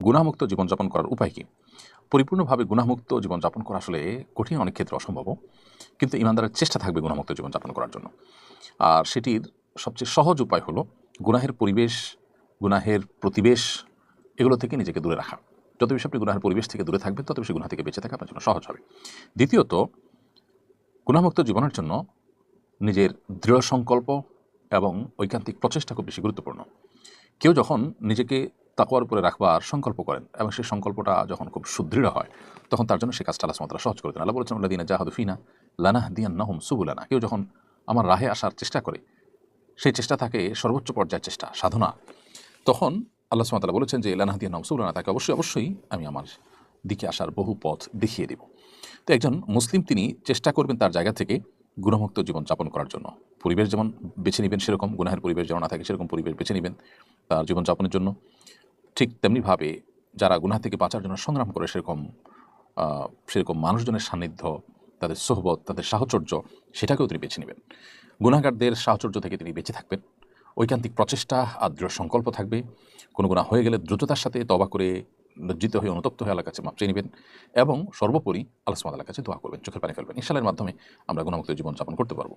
গুণামুক্ত জীবনযাপন করার উপায় কী? পরিপূর্ণভাবে গুণামুক্ত জীবনযাপন করা আসলে কঠিন অনেক ক্ষেত্রে অসম্ভব, কিন্তু ইমানদারের চেষ্টা থাকবে গুণামুক্ত জীবনযাপন করার জন্য। আর সেটির সবচেয়ে সহজ উপায় হলো গুনাহের পরিবেশ, গুনাহের প্রতিবেশ এগুলো থেকে নিজেকে দূরে রাখা। যত বেশি আপনি গুনাহের পরিবেশ থেকে দূরে থাকবেন, তত বেশি গুনাহ থেকে বেঁচে থাকা আপনার জন্য সহজ হবে। দ্বিতীয়ত গুণামুক্ত জীবনের জন্য নিজের দৃঢ় সংকল্প এবং ঐকান্তিক প্রচেষ্টা খুব বেশি গুরুত্বপূর্ণ। কেউ যখন নিজেকে তাকওয়ার উপরে রাখবার সংকল্প করেন এবং সেই সংকল্পটা যখন খুব সুদৃঢ় হয়, তখন তার জন্য সে কাজটা আল্লাহ সুমাত্রা সহজ করে দেন। আল্লাহ বলেছেন আল্লাহ দিনা জাহাদুফিনা লানাহ দিয়ান নাহম সুবুলানা। কেউ যখন আমার রাহে আসার চেষ্টা করে, সেই চেষ্টা থাকে সর্বোচ্চ পর্যায়ের চেষ্টা, সাধনা, তখন আল্লাহ সুমাতালা বলেছেন যে লানাহ দিয়ান নাহম সুবুলানা। তাকে অবশ্যই অবশ্যই আমি আমার দিকে আসার বহু পথ দেখিয়ে দেব। তো একজন মুসলিম, তিনি চেষ্টা করবেন তার জায়গা থেকে গুণমুক্ত জীবন যাপন করার জন্য। পরিবেশ যেমন বেছে নেবেন সেরকম, গুনাহের পরিবেশ যেমন না থাকে, সেরকম পরিবেশ বেছে নেবেন তার জীবনযাপনের জন্য। ঠিক তেমনিভাবে যারা গুনাহ থেকে বাঁচার জন্য সংগ্রাম করে সেরকম সেরকম মানুষজনের সান্নিধ্য, তাদের সোহবত, তাদের সাহচর্য, সেটাকেও তিনি বেছে নেবেন। গুণাগারদের সাহচর্য থেকে তিনি বেঁচে থাকবেন। ঐকান্তিক প্রচেষ্টা, আর দৃঢ় সংকল্প থাকবে। কোনো গুণা হয়ে গেলে দ্রুততার সাথে তবা করে লজ্জিত হয়ে অনুতপ্ত হয়ে আল্লাহর কাছে মাপ চেয়ে নেবেন এবং সর্বোপরি আল্লাহ সুমাতার কাছে দোয়া করবেন, চোখের পানি ফেলবেন। ইশালের মাধ্যমে আমরা গুণামুক্ত জীবনযাপন করতে পারব।